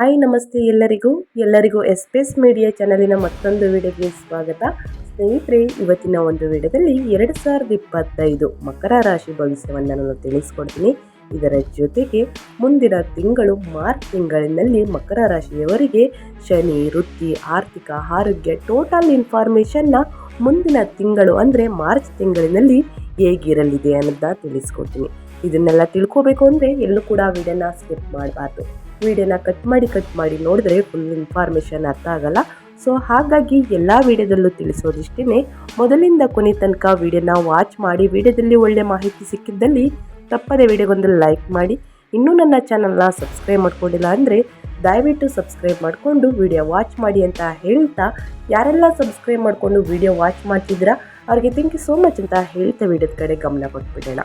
Hi, ನಮಸ್ತೆ ಎಲ್ಲರಿಗೂ. ಎಲ್ಲರಿಗೂ ಎಸ್ಪೇಸ್ ಮೀಡಿಯಾ ಚಾನಲಿನ ಮತ್ತೊಂದು ವಿಡಿಯೋಗೆ ಸ್ವಾಗತ. ಸ್ನೇಹಿತರೆ, ಇವತ್ತಿನ ಒಂದು ವಿಡಿಯೋದಲ್ಲಿ ಎರಡು ಸಾವಿರದ ಇಪ್ಪತ್ತೈದು ಮಕರ ರಾಶಿ ಭವಿಷ್ಯವನ್ನು ನಾನು ತಿಳಿಸ್ಕೊಡ್ತೀನಿ. ಇದರ ಜೊತೆಗೆ ಮುಂದಿನ ತಿಂಗಳು ಮಾರ್ಚ್ ತಿಂಗಳಿನಲ್ಲಿ ಮಕರ ರಾಶಿಯವರಿಗೆ ಶನಿ, ವೃತ್ತಿ, ಆರ್ಥಿಕ, ಆರೋಗ್ಯ ಟೋಟಲ್ ಇನ್ಫಾರ್ಮೇಷನ್ನ ಮುಂದಿನ ತಿಂಗಳು ಅಂದರೆ ಮಾರ್ಚ್ ತಿಂಗಳಿನಲ್ಲಿ ಹೇಗಿರಲಿದೆ ಅನ್ನೋದನ್ನ ತಿಳಿಸ್ಕೊಡ್ತೀನಿ. ಇದನ್ನೆಲ್ಲ ತಿಳ್ಕೋಬೇಕು ಅಂದರೆ ಎಲ್ಲೂ ಕೂಡ ವಿಡಿಯೋನ ಸ್ಕಿಪ್ ಮಾಡಬಾರ್ದು. ವಿಡಿಯೋನ ಕಟ್ ಮಾಡಿ ಕಟ್ ಮಾಡಿ ನೋಡಿದ್ರೆ ಫುಲ್ ಇನ್ಫಾರ್ಮೇಷನ್ ಅರ್ಥ ಆಗಲ್ಲ. ಸೊ ಹಾಗಾಗಿ ಎಲ್ಲ ವಿಡಿಯೋದಲ್ಲೂ ತಿಳಿಸೋದಿಷ್ಟೇ ಮೊದಲಿಂದ ಕೊನೆ ತನಕ ವಿಡಿಯೋನ ವಾಚ್ ಮಾಡಿ, ವಿಡಿಯೋದಲ್ಲಿ ಒಳ್ಳೆ ಮಾಹಿತಿ ಸಿಕ್ಕಿದ್ದಲ್ಲಿ ತಪ್ಪದೆ ವಿಡಿಯೋಗೊಂದು ಲೈಕ್ ಮಾಡಿ. ಇನ್ನೂ ನನ್ನ ಚಾನಲ್ನ ಸಬ್ಸ್ಕ್ರೈಬ್ ಮಾಡ್ಕೊಂಡಿಲ್ಲ ಅಂದರೆ ದಯವಿಟ್ಟು ಸಬ್ಸ್ಕ್ರೈಬ್ ಮಾಡಿಕೊಂಡು ವಿಡಿಯೋ ವಾಚ್ ಮಾಡಿ ಅಂತ ಹೇಳ್ತಾ, ಯಾರೆಲ್ಲ ಸಬ್ಸ್ಕ್ರೈಬ್ ಮಾಡಿಕೊಂಡು ವಿಡಿಯೋ ವಾಚ್ ಮಾಡ್ತಿದ್ದೀರಾ, ಅವ್ರಿಗೆ ಥ್ಯಾಂಕ್ ಯು ಸೋ ಮಚ್ ಅಂತ ಹೇಳ್ತಾ ವಿಡಿಯೋದ ಕಡೆ ಗಮನ ಕೊಟ್ಬಿಡೋಣ.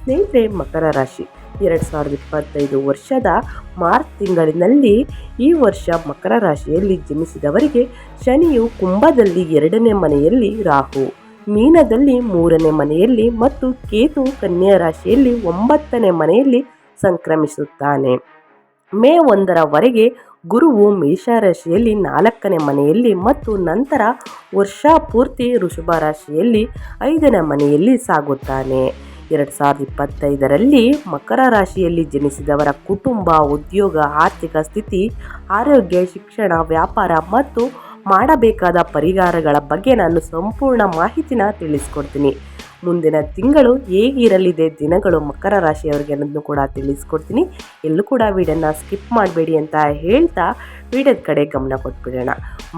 ಸ್ನೇಹಿತರೆ, ಮಕರ ರಾಶಿ. ಎರಡು ಸಾವಿರದ ಇಪ್ಪತ್ತೈದು ವರ್ಷದ ಮಾರ್ಚ್ ತಿಂಗಳಿನಲ್ಲಿ ಈ ವರ್ಷ ಮಕರ ರಾಶಿಯಲ್ಲಿ ಜನಿಸಿದವರಿಗೆ ಶನಿಯು ಕುಂಭದಲ್ಲಿ ಎರಡನೇ ಮನೆಯಲ್ಲಿ ರಾಹು, ಮೀನದಲ್ಲಿ ಮೂರನೇ ಮನೆಯಲ್ಲಿ ಮತ್ತು ಕೇತು ಕನ್ಯಾ ರಾಶಿಯಲ್ಲಿ ಒಂಬತ್ತನೇ ಮನೆಯಲ್ಲಿ ಸಂಕ್ರಮಿಸುತ್ತಾನೆ. ಮೇ ಒಂದರವರೆಗೆ ಗುರುವು ಮೇಷರಾಶಿಯಲ್ಲಿ ನಾಲ್ಕನೇ ಮನೆಯಲ್ಲಿ ಮತ್ತು ನಂತರ ವರ್ಷ ಪೂರ್ತಿ ಋಷಭ ರಾಶಿಯಲ್ಲಿ ಐದನೇ ಮನೆಯಲ್ಲಿ ಸಾಗುತ್ತಾನೆ. ಎರಡು ಸಾವಿರದ ಇಪ್ಪತ್ತೈದರಲ್ಲಿ ಮಕರ ರಾಶಿಯಲ್ಲಿ ಜನಿಸಿದವರ ಕುಟುಂಬ, ಉದ್ಯೋಗ, ಆರ್ಥಿಕ ಸ್ಥಿತಿ, ಆರೋಗ್ಯ, ಶಿಕ್ಷಣ, ವ್ಯಾಪಾರ ಮತ್ತು ಮಾಡಬೇಕಾದ ಪರಿಹಾರಗಳ ಬಗ್ಗೆ ನಾನು ಸಂಪೂರ್ಣ ಮಾಹಿತಿನ ತಿಳಿಸ್ಕೊಡ್ತೀನಿ. ಮುಂದಿನ ತಿಂಗಳು ಹೇಗಿರಲಿದೆ, ದಿನಗಳು ಮಕರ ರಾಶಿಯವರಿಗೆ ಅನ್ನೋದನ್ನು ಕೂಡ ತಿಳಿಸ್ಕೊಡ್ತೀನಿ. ಎಲ್ಲೂ ಕೂಡ ವಿಡಿಯೋನ ಸ್ಕಿಪ್ ಮಾಡಬೇಡಿ ಅಂತ ಹೇಳ್ತಾ ವಿಡಿಯೋದ ಕಡೆ ಗಮನ ಕೊಟ್ಬಿಡೋಣ.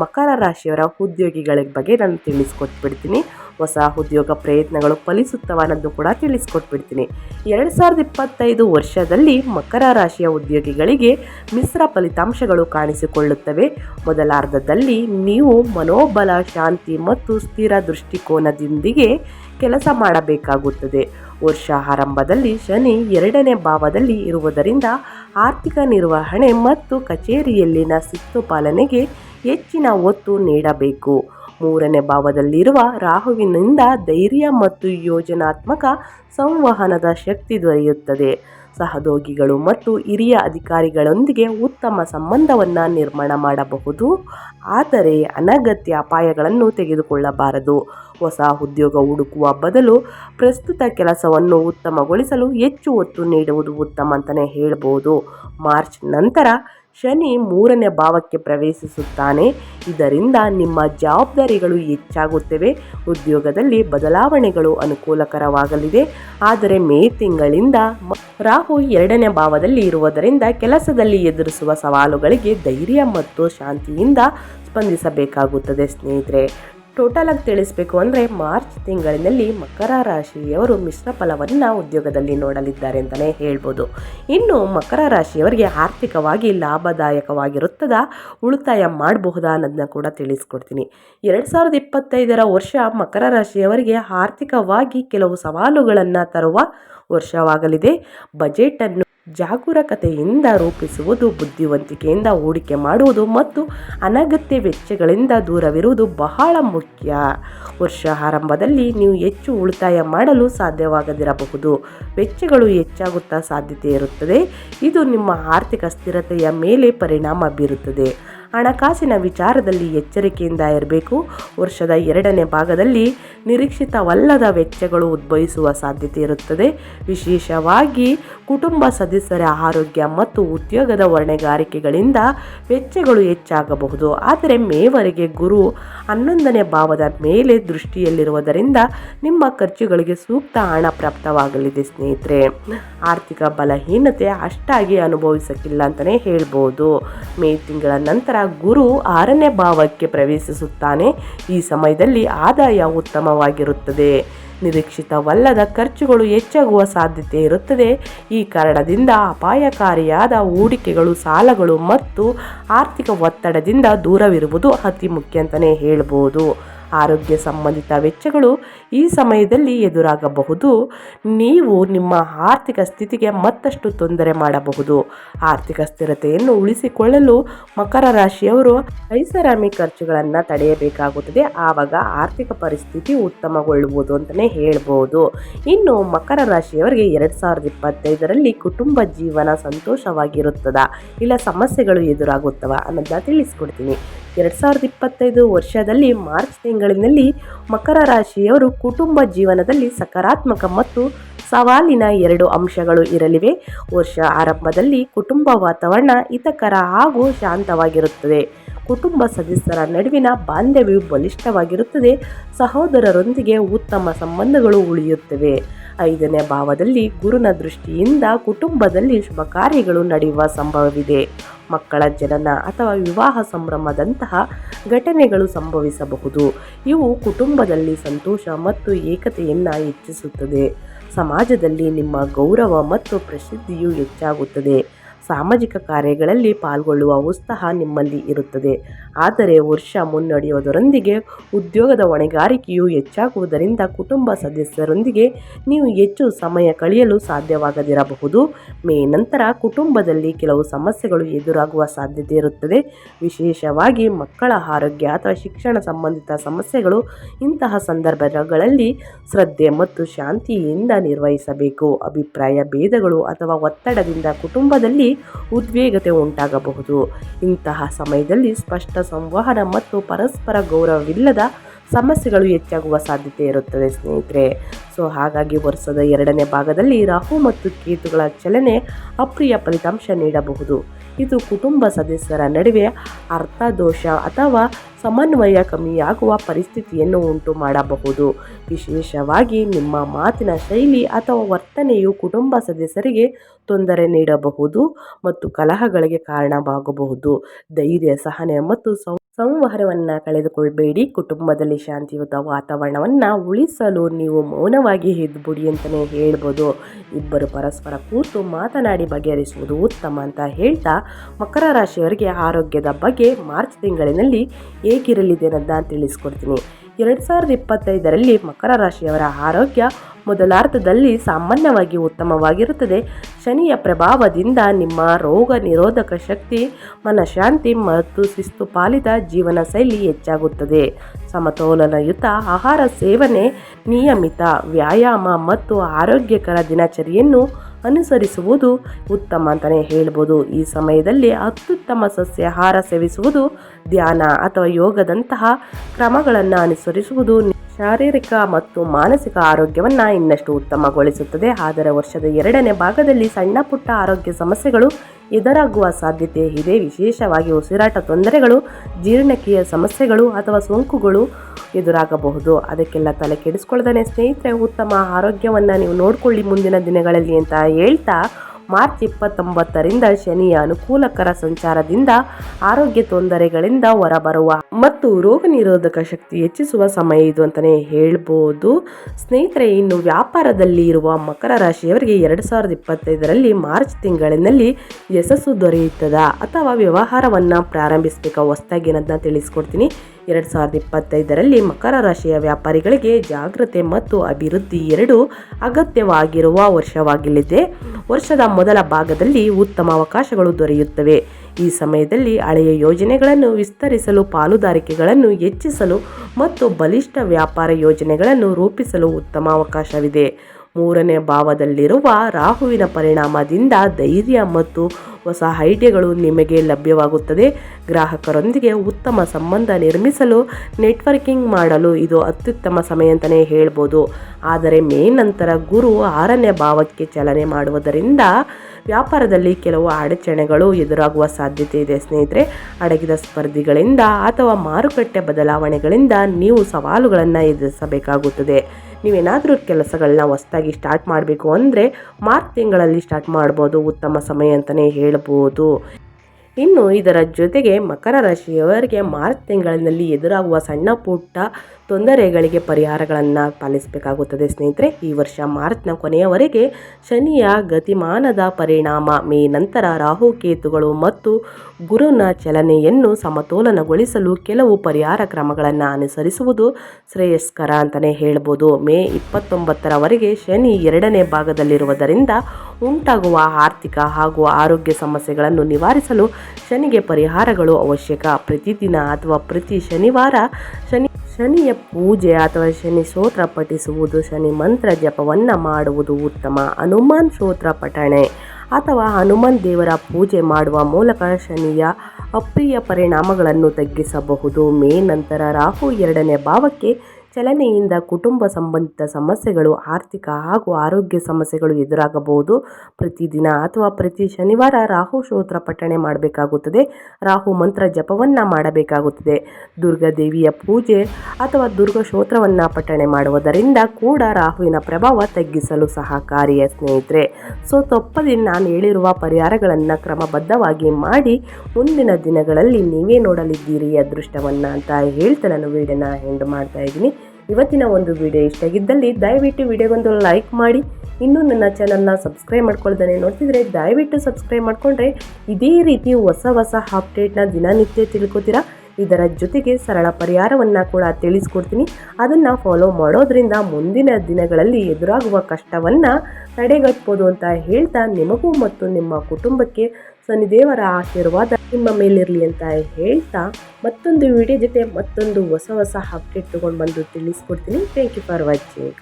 ಮಕರ ರಾಶಿಯವರ ಉದ್ಯೋಗಿಗಳ ಬಗ್ಗೆ ನಾನು ತಿಳಿಸ್ಕೊಟ್ಬಿಡ್ತೀನಿ. ಹೊಸ ಉದ್ಯೋಗ ಪ್ರಯತ್ನಗಳು ಫಲಿಸುತ್ತವ ಅನ್ನೋದು ಕೂಡ ತಿಳಿಸ್ಕೊಟ್ಬಿಡ್ತೀನಿ. ಎರಡು ಸಾವಿರದ ಇಪ್ಪತ್ತೈದು ವರ್ಷದಲ್ಲಿ ಮಕರ ರಾಶಿಯ ಉದ್ಯೋಗಿಗಳಿಗೆ ಮಿಶ್ರ ಫಲಿತಾಂಶಗಳು ಕಾಣಿಸಿಕೊಳ್ಳುತ್ತವೆ. ಮೊದಲಾರ್ಧದಲ್ಲಿ ನೀವು ಮನೋಬಲ, ಶಾಂತಿ ಮತ್ತು ಸ್ಥಿರ ದೃಷ್ಟಿಕೋನದೊಂದಿಗೆ ಕೆಲಸ ಮಾಡಬೇಕಾಗುತ್ತದೆ. ವರ್ಷ ಆರಂಭದಲ್ಲಿ ಶನಿ ಎರಡನೇ ಭಾವದಲ್ಲಿ ಇರುವುದರಿಂದ ಆರ್ಥಿಕ ನಿರ್ವಹಣೆ ಮತ್ತು ಕಚೇರಿಯಲ್ಲಿನ ಸಿತ್ತು ಪಾಲನೆಗೆ ಹೆಚ್ಚಿನ ಒತ್ತು ನೀಡಬೇಕು. ಮೂರನೇ ಭಾವದಲ್ಲಿರುವ ರಾಹುವಿನಿಂದ ಧೈರ್ಯ ಮತ್ತು ಯೋಜನಾತ್ಮಕ ಸಂವಹನದ ಶಕ್ತಿ ದೊರೆಯುತ್ತದೆ. ಸಹೋದ್ಯೋಗಿಗಳು ಮತ್ತು ಹಿರಿಯ ಅಧಿಕಾರಿಗಳೊಂದಿಗೆ ಉತ್ತಮ ಸಂಬಂಧವನ್ನು ನಿರ್ಮಾಣ ಮಾಡಬಹುದು. ಆದರೆ ಅನಗತ್ಯ ಅಪಾಯಗಳನ್ನು ತೆಗೆದುಕೊಳ್ಳಬಾರದು. ಹೊಸ ಉದ್ಯೋಗ ಹುಡುಕುವ ಬದಲು ಪ್ರಸ್ತುತ ಕೆಲಸವನ್ನು ಉತ್ತಮಗೊಳಿಸಲು ಹೆಚ್ಚು ಒತ್ತು ನೀಡುವುದು ಉತ್ತಮ ಅಂತಲೇ ಹೇಳ್ಬೋದು. ಮಾರ್ಚ್ ನಂತರ ಶನಿ ಮೂರನೇ ಭಾವಕ್ಕೆ ಪ್ರವೇಶಿಸುತ್ತಾನೆ. ಇದರಿಂದ ನಿಮ್ಮ ಜವಾಬ್ದಾರಿಗಳು ಹೆಚ್ಚಾಗುತ್ತವೆ. ಉದ್ಯೋಗದಲ್ಲಿ ಬದಲಾವಣೆಗಳು ಅನುಕೂಲಕರವಾಗಲಿದೆ. ಆದರೆ ಮೇ ತಿಂಗಳಿಂದ ರಾಹು ಎರಡನೇ ಭಾವದಲ್ಲಿ ಇರುವುದರಿಂದ ಕೆಲಸದಲ್ಲಿ ಎದುರಿಸುವ ಸವಾಲುಗಳಿಗೆ ಧೈರ್ಯ ಮತ್ತು ಶಾಂತಿಯಿಂದ ಸ್ಪಂದಿಸಬೇಕಾಗುತ್ತದೆ ಸ್ನೇಹಿತರೆ. ಟೋಟಲ್ ತಿಳಿಸಬೇಕು ತಿಳಿಸ್ಬೇಕು ಅಂದರೆ ಮಾರ್ಚ್ ತಿಂಗಳಿನಲ್ಲಿ ಮಕರ ರಾಶಿಯವರು ಮಿಶ್ರ ಫಲವನ್ನು ಉದ್ಯೋಗದಲ್ಲಿ ನೋಡಲಿದ್ದಾರೆ ಅಂತಲೇ ಹೇಳ್ಬೋದು. ಇನ್ನು ಮಕರ ರಾಶಿಯವರಿಗೆ ಆರ್ಥಿಕವಾಗಿ ಲಾಭದಾಯಕವಾಗಿರುತ್ತದ? ಉಳಿತಾಯ ಮಾಡಬಹುದಾ ಅನ್ನೋದನ್ನ ಕೂಡ ತಿಳಿಸ್ಕೊಡ್ತೀನಿ. ಎರಡು ಸಾವಿರದ ಇಪ್ಪತ್ತೈದರ ವರ್ಷ ಮಕರ ರಾಶಿಯವರಿಗೆ ಆರ್ಥಿಕವಾಗಿ ಕೆಲವು ಸವಾಲುಗಳನ್ನು ತರುವ ವರ್ಷವಾಗಲಿದೆ. ಬಜೆಟನ್ನು ಜಾಗರೂಕತೆಯಿಂದ ರೂಪಿಸುವುದು, ಬುದ್ಧಿವಂತಿಕೆಯಿಂದ ಹೂಡಿಕೆ ಮಾಡುವುದು ಮತ್ತು ಅನಗತ್ಯ ವೆಚ್ಚಗಳಿಂದ ದೂರವಿರುವುದು ಬಹಳ ಮುಖ್ಯ. ವರ್ಷ ಆರಂಭದಲ್ಲಿ ನೀವು ಹೆಚ್ಚು ಉಳಿತಾಯ ಮಾಡಲು ಸಾಧ್ಯವಾಗದಿರಬಹುದು. ವೆಚ್ಚಗಳು ಹೆಚ್ಚಾಗುತ್ತಾ ಸಾಧ್ಯತೆ ಇರುತ್ತದೆ. ಇದು ನಿಮ್ಮ ಆರ್ಥಿಕ ಸ್ಥಿರತೆಯ ಮೇಲೆ ಪರಿಣಾಮ ಬೀರುತ್ತದೆ. ಹಣಕಾಸಿನ ವಿಚಾರದಲ್ಲಿ ಎಚ್ಚರಿಕೆಯಿಂದ ಇರಬೇಕು. ವರ್ಷದ ಎರಡನೇ ಭಾಗದಲ್ಲಿ ನಿರೀಕ್ಷಿತವಲ್ಲದ ವೆಚ್ಚಗಳು ಉದ್ಭವಿಸುವ ಸಾಧ್ಯತೆ ಇರುತ್ತದೆ. ವಿಶೇಷವಾಗಿ ಕುಟುಂಬ ಸದಸ್ಯರ ಆರೋಗ್ಯ ಮತ್ತು ಉದ್ಯೋಗದ ಹೊಣೆಗಾರಿಕೆಗಳಿಂದ ವೆಚ್ಚಗಳು ಹೆಚ್ಚಾಗಬಹುದು. ಆದರೆ ಮೇವರೆಗೆ ಗುರು ಹನ್ನೊಂದನೇ ಭಾವದ ಮೇಲೆ ದೃಷ್ಟಿಯಲ್ಲಿರುವುದರಿಂದ ನಿಮ್ಮ ಖರ್ಚುಗಳಿಗೆ ಸೂಕ್ತ ಹಣ ಪ್ರಾಪ್ತವಾಗಲಿದೆ ಸ್ನೇಹಿತರೆ. ಆರ್ಥಿಕ ಬಲಹೀನತೆ ಅಷ್ಟಾಗಿ ಅನುಭವಿಸಕ್ಕಿಲ್ಲ ಅಂತಲೇ ಹೇಳ್ಬೋದು. ಮೇ ತಿಂಗಳ ನಂತರ ಗುರು ಆರನೇ ಭಾವಕ್ಕೆ ಪ್ರವೇಶಿಸುತ್ತಾನೆ. ಈ ಸಮಯದಲ್ಲಿ ಆದಾಯ ಉತ್ತಮವಾಗಿರುತ್ತದೆ. ನಿರೀಕ್ಷಿತವಲ್ಲದ ಖರ್ಚುಗಳು ಹೆಚ್ಚಾಗುವ ಸಾಧ್ಯತೆ ಇರುತ್ತದೆ. ಈ ಕಾರಣದಿಂದ ಅಪಾಯಕಾರಿಯಾದ ಹೂಡಿಕೆಗಳು, ಸಾಲಗಳು ಮತ್ತು ಆರ್ಥಿಕ ಒತ್ತಡದಿಂದ ದೂರವಿರುವುದು ಅತಿ ಮುಖ್ಯ ಅಂತಲೇ ಹೇಳ್ಬೋದು. ಆರೋಗ್ಯ ಸಂಬಂಧಿತ ವೆಚ್ಚಗಳು ಈ ಸಮಯದಲ್ಲಿ ಎದುರಾಗಬಹುದು. ನೀವು ನಿಮ್ಮ ಆರ್ಥಿಕ ಸ್ಥಿತಿಗೆ ಮತ್ತಷ್ಟು ತೊಂದರೆ ಮಾಡಬಹುದು. ಆರ್ಥಿಕ ಸ್ಥಿರತೆಯನ್ನು ಉಳಿಸಿಕೊಳ್ಳಲು ಮಕರ ರಾಶಿಯವರು ಐಸರಾಮಿ ಖರ್ಚುಗಳನ್ನು ತಡೆಯಬೇಕಾಗುತ್ತದೆ. ಆವಾಗ ಆರ್ಥಿಕ ಪರಿಸ್ಥಿತಿ ಉತ್ತಮಗೊಳ್ಳುವುದು ಅಂತಲೇ ಹೇಳ್ಬೋದು. ಇನ್ನು ಮಕರ ರಾಶಿಯವರಿಗೆ ಎರಡು ಸಾವಿರದ ಇಪ್ಪತ್ತೈದರಲ್ಲಿ ಕುಟುಂಬ ಜೀವನ ಸಂತೋಷವಾಗಿರುತ್ತದೆ? ಇಲ್ಲ ಸಮಸ್ಯೆಗಳು ಎದುರಾಗುತ್ತವ ಅನ್ನೋದನ್ನ ತಿಳಿಸ್ಕೊಡ್ತೀನಿ. ಎರಡು ಸಾವಿರದ ಇಪ್ಪತ್ತೈದು ವರ್ಷದಲ್ಲಿ ಮಾರ್ಚ್ ತಿಂಗಳಿನಲ್ಲಿ ಮಕರ ರಾಶಿಯವರು ಕುಟುಂಬ ಜೀವನದಲ್ಲಿ ಸಕಾರಾತ್ಮಕ ಮತ್ತು ಸವಾಲಿನ ಎರಡು ಅಂಶಗಳು ಇರಲಿವೆ. ವರ್ಷ ಆರಂಭದಲ್ಲಿ ಕುಟುಂಬ ವಾತಾವರಣ ಹಿತಕರ ಹಾಗೂ ಶಾಂತವಾಗಿರುತ್ತದೆ. ಕುಟುಂಬ ಸದಸ್ಯರ ನಡುವಿನ ಬಾಂಧವ್ಯವು ಬಲಿಷ್ಠವಾಗಿರುತ್ತದೆ. ಸಹೋದರರೊಂದಿಗೆ ಉತ್ತಮ ಸಂಬಂಧಗಳು ಉಳಿಯುತ್ತವೆ. ಐದನೇ ಭಾವದಲ್ಲಿ ಗುರುನ ದೃಷ್ಟಿಯಿಂದ ಕುಟುಂಬದಲ್ಲಿ ಶುಭ ಕಾರ್ಯಗಳು ನಡೆಯುವ ಸಂಭವವಿದೆ. ಮಕ್ಕಳ ಜನನ ಅಥವಾ ವಿವಾಹ ಸಂಭ್ರಮದಂತಹ ಘಟನೆಗಳು ಸಂಭವಿಸಬಹುದು. ಇವು ಕುಟುಂಬದಲ್ಲಿ ಸಂತೋಷ ಮತ್ತು ಏಕತೆಯನ್ನು ಹೆಚ್ಚಿಸುತ್ತದೆ. ಸಮಾಜದಲ್ಲಿ ನಿಮ್ಮ ಗೌರವ ಮತ್ತು ಪ್ರಸಿದ್ಧಿಯು ಹೆಚ್ಚಾಗುತ್ತದೆ. ಸಾಮಾಜಿಕ ಕಾರ್ಯಗಳಲ್ಲಿ ಪಾಲ್ಗೊಳ್ಳುವ ಉತ್ಸಾಹ ನಿಮ್ಮಲ್ಲಿ ಇರುತ್ತದೆ. ಆದರೆ ವರ್ಷ ಮುನ್ನಡೆಯುವುದರೊಂದಿಗೆ ಉದ್ಯೋಗದ ಹೊಣೆಗಾರಿಕೆಯು ಹೆಚ್ಚಾಗುವುದರಿಂದ ಕುಟುಂಬ ಸದಸ್ಯರೊಂದಿಗೆ ನೀವು ಹೆಚ್ಚು ಸಮಯ ಕಳೆಯಲು ಸಾಧ್ಯವಾಗದಿರಬಹುದು. ಮೇ ನಂತರ ಕುಟುಂಬದಲ್ಲಿ ಕೆಲವು ಸಮಸ್ಯೆಗಳು ಎದುರಾಗುವ ಸಾಧ್ಯತೆ ಇರುತ್ತದೆ. ವಿಶೇಷವಾಗಿ ಮಕ್ಕಳ ಆರೋಗ್ಯ ಅಥವಾ ಶಿಕ್ಷಣ ಸಂಬಂಧಿತ ಸಮಸ್ಯೆಗಳು ಇಂತಹ ಸಂದರ್ಭಗಳಲ್ಲಿ ಶ್ರದ್ಧೆ ಮತ್ತು ಶಾಂತಿಯಿಂದ ನಿರ್ವಹಿಸಬೇಕು. ಅಭಿಪ್ರಾಯ, ಭೇದಗಳು ಅಥವಾ ಒತ್ತಡದಿಂದ ಕುಟುಂಬದಲ್ಲಿ ಉದ್ವೇಗತೆ ಉಂಟಾಗಬಹುದು. ಇಂತಹ ಸಮಯದಲ್ಲಿ ಸ್ಪಷ್ಟ ಸಂವಹನ ಮತ್ತು ಪರಸ್ಪರ ಗೌರವವಿಲ್ಲದ ಸಮಸ್ಯೆಗಳು ಹೆಚ್ಚಾಗುವ ಸಾಧ್ಯತೆ ಇರುತ್ತದೆ, ಸ್ನೇಹಿತರೆ. ಸೊ ಹಾಗಾಗಿ ವರ್ಷದ ಎರಡನೇ ಭಾಗದಲ್ಲಿ ರಾಹು ಮತ್ತು ಕೇತುಗಳ ಚಲನೆ ಅಪ್ರಿಯ ಫಲಿತಾಂಶ ನೀಡಬಹುದು. ಇದು ಕುಟುಂಬ ಸದಸ್ಯರ ನಡುವೆ ಅರ್ಥ ದೋಷ ಅಥವಾ ಸಮನ್ವಯ ಕಮ್ಮಿಯಾಗುವ ಪರಿಸ್ಥಿತಿಯನ್ನು ಉಂಟು ಮಾಡಬಹುದು. ವಿಶೇಷವಾಗಿ ನಿಮ್ಮ ಮಾತಿನ ಶೈಲಿ ಅಥವಾ ವರ್ತನೆಯು ಕುಟುಂಬ ಸದಸ್ಯರಿಗೆ ತೊಂದರೆ ನೀಡಬಹುದು ಮತ್ತು ಕಲಹಗಳಿಗೆ ಕಾರಣವಾಗಬಹುದು. ಧೈರ್ಯ, ಸಹನೆ ಮತ್ತು ಸಂ ಸಂವಹನವನ್ನು ಕಳೆದುಕೊಳ್ಬೇಡಿ. ಕುಟುಂಬದಲ್ಲಿ ಶಾಂತಿಯುತ ವಾತಾವರಣವನ್ನು ಉಳಿಸಲು ನೀವು ಮೌನವಾಗಿ ಇದ್ದುಬಿಡಿ ಅಂತಲೇ ಹೇಳ್ಬೋದು. ಇಬ್ಬರು ಪರಸ್ಪರ ಕೂತು ಮಾತನಾಡಿ ಬಗೆಹರಿಸುವುದು ಉತ್ತಮ ಅಂತ ಹೇಳ್ತಾ, ಮಕರ ರಾಶಿಯವರಿಗೆ ಆರೋಗ್ಯದ ಬಗ್ಗೆ ಮಾರ್ಚ್ ತಿಂಗಳಿನಲ್ಲಿ ಹೇಗಿರಲಿದೆ ಅನ್ನೋದನ್ನ ತಿಳಿಸ್ಕೊಡ್ತೀನಿ. ಎರಡು ಸಾವಿರದ ಇಪ್ಪತ್ತೈದರಲ್ಲಿ ಮಕರ ರಾಶಿಯವರ ಆರೋಗ್ಯ ಮೊದಲಾರ್ಧದಲ್ಲಿ ಸಾಮಾನ್ಯವಾಗಿ ಉತ್ತಮವಾಗಿರುತ್ತದೆ. ಶನಿಯ ಪ್ರಭಾವದಿಂದ ನಿಮ್ಮ ರೋಗ ನಿರೋಧಕ ಶಕ್ತಿ, ಮನಃಶಾಂತಿ ಮತ್ತು ಶಿಸ್ತು ಪಾಲಿತ ಜೀವನ ಶೈಲಿ ಹೆಚ್ಚಾಗುತ್ತದೆ. ಸಮತೋಲನಯುತ ಆಹಾರ ಸೇವನೆ, ನಿಯಮಿತ ವ್ಯಾಯಾಮ ಮತ್ತು ಆರೋಗ್ಯಕರ ದಿನಚರಿಯನ್ನು ಅನುಸರಿಸುವುದು ಉತ್ತಮ ಅಂತಲೇ ಹೇಳ್ಬೋದು. ಈ ಸಮಯದಲ್ಲಿ ಅತ್ಯುತ್ತಮ ಸಸ್ಯಾಹಾರ ಸೇವಿಸುವುದು, ಧ್ಯಾನ ಅಥವಾ ಯೋಗದಂತಹ ಕ್ರಮಗಳನ್ನು ಅನುಸರಿಸುವುದು ಶಾರೀರಿಕ ಮತ್ತು ಮಾನಸಿಕ ಆರೋಗ್ಯವನ್ನು ಇನ್ನಷ್ಟು ಉತ್ತಮಗೊಳಿಸುತ್ತದೆ. ಆದರೆ ವರ್ಷದ ಎರಡನೇ ಭಾಗದಲ್ಲಿ ಸಣ್ಣ ಪುಟ್ಟ ಆರೋಗ್ಯ ಸಮಸ್ಯೆಗಳು ಎದುರಾಗುವ ಸಾಧ್ಯತೆ ಇದೆ. ವಿಶೇಷವಾಗಿ ಉಸಿರಾಟ ತೊಂದರೆಗಳು ಜೀರ್ಣಕೀಯ ಸಮಸ್ಯೆಗಳು ಅಥವಾ ಸೋಂಕುಗಳು ಎದುರಾಗಬಹುದು. ಅದಕ್ಕೆಲ್ಲ ತಲೆ ಸ್ನೇಹಿತರೆ, ಉತ್ತಮ ಆರೋಗ್ಯವನ್ನು ನೀವು ನೋಡಿಕೊಳ್ಳಿ ಮುಂದಿನ ದಿನಗಳಲ್ಲಿ ಅಂತ ಹೇಳ್ತಾ ಮಾರ್ಚ್ ಇಪ್ಪತ್ತೊಂಬತ್ತರಿಂದ ಶನಿಯ ಅನುಕೂಲಕರ ಸಂಚಾರದಿಂದ ಆರೋಗ್ಯ ತೊಂದರೆಗಳಿಂದ ಹೊರಬರುವ ಮತ್ತು ರೋಗ ನಿರೋಧಕ ಶಕ್ತಿ ಹೆಚ್ಚಿಸುವ ಸಮಯ ಇದು ಅಂತಲೇ ಹೇಳ್ಬೋದು. ಸ್ನೇಹಿತರೆ, ಇನ್ನು ವ್ಯಾಪಾರದಲ್ಲಿ ಇರುವ ಮಕರ ರಾಶಿಯವರಿಗೆ ಎರಡು ಸಾವಿರದ ಇಪ್ಪತ್ತೈದರಲ್ಲಿ ಮಾರ್ಚ್ ತಿಂಗಳಿನಲ್ಲಿ ಯಶಸ್ಸು ದೊರೆಯುತ್ತದಾ ಅಥವಾ ವ್ಯವಹಾರವನ್ನು ಪ್ರಾರಂಭಿಸಬೇಕಾ ಹೊಸ್ದಾಗಿ ಅನ್ನೋದನ್ನ ತಿಳಿಸ್ಕೊಡ್ತೀನಿ. ಎರಡು ಸಾವಿರದ ಇಪ್ಪತ್ತೈದರಲ್ಲಿ ಮಕರ ರಾಶಿಯ ವ್ಯಾಪಾರಿಗಳಿಗೆ ಜಾಗ್ರತೆ ಮತ್ತು ಅಭಿವೃದ್ಧಿ ಎರಡು ಅಗತ್ಯವಾಗಿರುವ ವರ್ಷವಾಗಲಿದೆ ವರ್ಷದ ಮೊದಲ ಭಾಗದಲ್ಲಿ ಉತ್ತಮ ಅವಕಾಶಗಳು ದೊರೆಯುತ್ತವೆ. ಈ ಸಮಯದಲ್ಲಿ ಹಳೆಯ ಯೋಜನೆಗಳನ್ನು ವಿಸ್ತರಿಸಲು, ಪಾಲುದಾರಿಕೆಗಳನ್ನು ಹೆಚ್ಚಿಸಲು ಮತ್ತು ಬಲಿಷ್ಠ ವ್ಯಾಪಾರ ಯೋಜನೆಗಳನ್ನು ರೂಪಿಸಲು ಉತ್ತಮ ಅವಕಾಶವಿದೆ. ಮೂರನೇ ಭಾವದಲ್ಲಿರುವ ರಾಹುವಿನ ಪರಿಣಾಮದಿಂದ ಧೈರ್ಯ ಮತ್ತು ಹೊಸ ಐಡಿಯಾಗಳು ನಿಮಗೆ ಲಭ್ಯವಾಗುತ್ತದೆ. ಗ್ರಾಹಕರೊಂದಿಗೆ ಉತ್ತಮ ಸಂಬಂಧ ನಿರ್ಮಿಸಲು ನೆಟ್ವರ್ಕಿಂಗ್ ಮಾಡಲು ಇದು ಅತ್ಯುತ್ತಮ ಸಮಯ ಅಂತಲೇ ಹೇಳ್ಬೋದು. ಆದರೆ ಮೇ ನಂತರ ಗುರು ಆರನೇ ಭಾವಕ್ಕೆ ಚಲನೆ ಮಾಡುವುದರಿಂದ ವ್ಯಾಪಾರದಲ್ಲಿ ಕೆಲವು ಅಡಚಣೆಗಳು ಎದುರಾಗುವ ಸಾಧ್ಯತೆ ಇದೆ ಸ್ನೇಹಿತರೆ. ಅಡಗಿದ ಸ್ಪರ್ಧಿಗಳಿಂದ ಅಥವಾ ಮಾರುಕಟ್ಟೆ ಬದಲಾವಣೆಗಳಿಂದ ನೀವು ಸವಾಲುಗಳನ್ನು ಎದುರಿಸಬೇಕಾಗುತ್ತದೆ. ನೀವೇನಾದರೂ ಕೆಲಸಗಳನ್ನ ಹೊಸದಾಗಿ ಸ್ಟಾರ್ಟ್ ಮಾಡಬೇಕು ಅಂದರೆ ಮಾರ್ಚ್ ತಿಂಗಳಲ್ಲಿ ಸ್ಟಾರ್ಟ್ ಮಾಡ್ಬೋದು, ಉತ್ತಮ ಸಮಯ ಅಂತಲೇ ಹೇಳ್ಬೋದು. ಇನ್ನು ಇದರ ಜೊತೆಗೆ ಮಕರ ರಾಶಿಯವರಿಗೆ ಮಾರ್ಚ್ ತಿಂಗಳಿನಲ್ಲಿ ಎದುರಾಗುವ ಸಣ್ಣ ಪುಟ್ಟ ತೊಂದರೆಗಳಿಗೆ ಪರಿಹಾರಗಳನ್ನು ಪಾಲಿಸಬೇಕಾಗುತ್ತದೆ ಸ್ನೇಹಿತರೆ. ಈ ವರ್ಷ ಮಾರ್ಚ್ನ ಕೊನೆಯವರೆಗೆ ಶನಿಯ ಗತಿಮಾನದ ಪರಿಣಾಮ, ಮೇ ನಂತರ ರಾಹುಕೇತುಗಳು ಮತ್ತು ಗುರುನ ಚಲನೆಯನ್ನು ಸಮತೋಲನಗೊಳಿಸಲು ಕೆಲವು ಪರಿಹಾರ ಕ್ರಮಗಳನ್ನು ಅನುಸರಿಸುವುದು ಶ್ರೇಯಸ್ಕರ ಅಂತಲೇ ಹೇಳ್ಬೋದು. ಮೇ ಇಪ್ಪತ್ತೊಂಬತ್ತರವರೆಗೆ ಶನಿ ಎರಡನೇ ಭಾಗದಲ್ಲಿರುವುದರಿಂದ ಉಂಟಾಗುವ ಆರ್ಥಿಕ ಹಾಗೂ ಆರೋಗ್ಯ ಸಮಸ್ಯೆಗಳನ್ನು ನಿವಾರಿಸಲು ಶನಿಗೆ ಪರಿಹಾರಗಳು ಅವಶ್ಯಕ. ಪ್ರತಿದಿನ ಅಥವಾ ಪ್ರತಿ ಶನಿವಾರ ಶನಿ ಶನಿಯ ಪೂಜೆ ಅಥವಾ ಶನಿ ಸ್ತೋತ್ರ ಪಠಿಸುವುದು, ಶನಿ ಮಂತ್ರ ಜಪವನ್ನು ಮಾಡುವುದು ಉತ್ತಮ. ಹನುಮಾನ್ ಸ್ತೋತ್ರ ಪಠಣೆ ಅಥವಾ ಹನುಮಾನ್ ದೇವರ ಪೂಜೆ ಮಾಡುವ ಮೂಲಕ ಶನಿಯ ಅಪ್ರಿಯ ಪರಿಣಾಮಗಳನ್ನು ತಗ್ಗಿಸಬಹುದು. ಮೇ ನಂತರ ರಾಹು ಎರಡನೇ ಭಾವಕ್ಕೆ ಚಲನೆಯಿಂದ ಕುಟುಂಬ ಸಂಬಂಧಿತ ಸಮಸ್ಯೆಗಳು, ಆರ್ಥಿಕ ಹಾಗೂ ಆರೋಗ್ಯ ಸಮಸ್ಯೆಗಳು ಎದುರಾಗಬಹುದು. ಪ್ರತಿದಿನ ಅಥವಾ ಪ್ರತಿ ಶನಿವಾರ ರಾಹು ಸ್ತೋತ್ರ ಪಠಣೆ ಮಾಡಬೇಕಾಗುತ್ತದೆ. ರಾಹು ಮಂತ್ರ ಜಪವನ್ನು ಮಾಡಬೇಕಾಗುತ್ತದೆ. ದುರ್ಗಾದೇವಿಯ ಪೂಜೆ ಅಥವಾ ದುರ್ಗಾ ಸ್ತೋತ್ರವನ್ನು ಪಠಣೆ ಮಾಡುವುದರಿಂದ ಕೂಡ ರಾಹುವಿನ ಪ್ರಭಾವ ತಗ್ಗಿಸಲು ಸಹಕಾರಿಯ ಸ್ನೇಹಿತರೆ. ಸೊ, ತಪ್ಪದೆ ನಾನು ಹೇಳಿರುವ ಪರಿಹಾರಗಳನ್ನು ಕ್ರಮಬದ್ಧವಾಗಿ ಮಾಡಿ ಮುಂದಿನ ದಿನಗಳಲ್ಲಿ ನೀವೇ ನೋಡಲಿದ್ದೀರಿ ಅದೃಷ್ಟವನ್ನು ಅಂತ ಹೇಳ್ತಾ ನಾನು ವೀಡಿಯೋನ ಎಂಡ್ ಮಾಡ್ತಾ ಇದ್ದೀನಿ. ಇವತ್ತಿನ ಒಂದು ವಿಡಿಯೋ ಇಷ್ಟ ಆಗಿದ್ದಲ್ಲಿ ದಯವಿಟ್ಟು ವಿಡಿಯೋಗೊಂದು ಲೈಕ್ ಮಾಡಿ. ಇನ್ನೂ ನನ್ನ ಚಾನಲ್ನ ಸಬ್ಸ್ಕ್ರೈಬ್ ಮಾಡ್ಕೊಳ್ದೇ ನೋಡ್ತಿದ್ರೆ ದಯವಿಟ್ಟು ಸಬ್ಸ್ಕ್ರೈಬ್ ಮಾಡಿಕೊಂಡ್ರೆ ಇದೇ ರೀತಿ ಹೊಸ ಹೊಸ ಅಪ್ಡೇಟ್ನ ದಿನನಿತ್ಯ ತಿಳ್ಕೊತೀರಾ? ಇದರ ಜೊತೆಗೆ ಸರಳ ಪರಿಹಾರವನ್ನು ಕೂಡ ತಿಳಿಸ್ಕೊಡ್ತೀನಿ. ಅದನ್ನು ಫಾಲೋ ಮಾಡೋದ್ರಿಂದ ಮುಂದಿನ ದಿನಗಳಲ್ಲಿ ಎದುರಾಗುವ ಕಷ್ಟವನ್ನು ತಡೆಗಟ್ಬೋದು ಅಂತ ಹೇಳ್ತಾ ನಿಮಗೂ ಮತ್ತು ನಿಮ್ಮ ಕುಟುಂಬಕ್ಕೆ ಶನಿದೇವರ ಆಶೀರ್ವಾದ ನಿಮ್ಮ ಮೇಲಿರಲಿ ಅಂತ ಹೇಳ್ತಾ ಮತ್ತೊಂದು ವಿಡಿಯೋ ಜೊತೆ ಮತ್ತೊಂದು ಹೊಸ ಹೊಸ ಅಪ್ಡೇಟ್ ತೊಗೊಂಡು ಬಂದು ತಿಳಿಸ್ಕೊಡ್ತೀನಿ. Thank you for watching